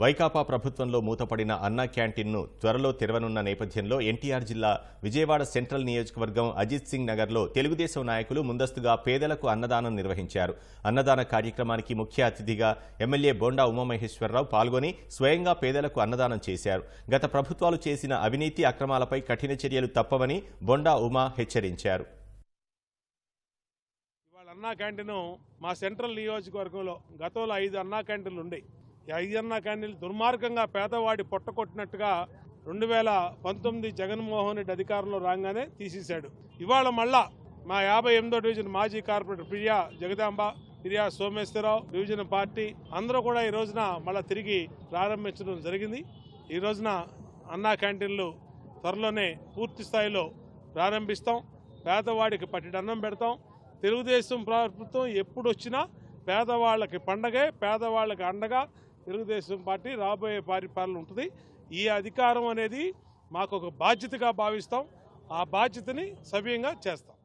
వైకాపా ప్రభుత్వంలో మూతపడిన అన్నా క్యాంటీన్ను త్వరలో తెరవనున్న నేపథ్యంలో ఎన్టీఆర్ జిల్లా విజయవాడ సెంట్రల్ నియోజకవర్గం అజిత్ సింగ్ నగర్లో తెలుగుదేశం నాయకులు ముందస్తుగా పేదలకు అన్నదానం నిర్వహించారు. అన్నదాన కార్యక్రమానికి ముఖ్య అతిథిగా ఎమ్మెల్యే బోండా ఉమామహేశ్వరరావు పాల్గొని స్వయంగా పేదలకు అన్నదానం చేశారు. గత ప్రభుత్వాలు చేసిన అవినీతి అక్రమాలపై కఠిన చర్యలు తప్పవని బొండా ఉమా హెచ్చరించారు. అన్నా క్యాంటీన్ మా సెంట్రల్ నియోజకవర్గంలో గతంలో ఐదు అన్నా క్యాంటీన్లు ఉండేవి ఐదన్న ఐదు క్యాంటీన్లు దుర్మార్గంగా పేదవాడి పొట్టకొట్టినట్టుగా రెండు వేల పంతొమ్మిది జగన్మోహన్ రెడ్డి అధికారంలో రాగానే తీసేశాడు. ఇవాళ మళ్ళా మా యాభై ఎనిమిదో డివిజన్ మాజీ corporator Priya Jagadamba Priya Someswararao division party అందరూ కూడా ఈ రోజున మళ్ళా తిరిగి ప్రారంభించడం జరిగింది. ఈ రోజున అన్నా క్యాంటీన్లు త్వరలోనే పూర్తి స్థాయిలో ప్రారంభిస్తాం. పేదవాడికి పట్టిన అన్నం పెడతాం. తెలుగుదేశం ప్రభుత్వం ఎప్పుడు వచ్చినా పేదవాళ్ళకి పండగే పేదవాళ్ళకి అండగా తెలుగుదేశం పార్టీ రాబోయే పరిపాలన ఉంటుంది. ఈ అధికారం అనేది మాకు ఒక బాధ్యతగా భావిస్తాం. ఆ బాధ్యతని సవ్యంగా చేస్తాం.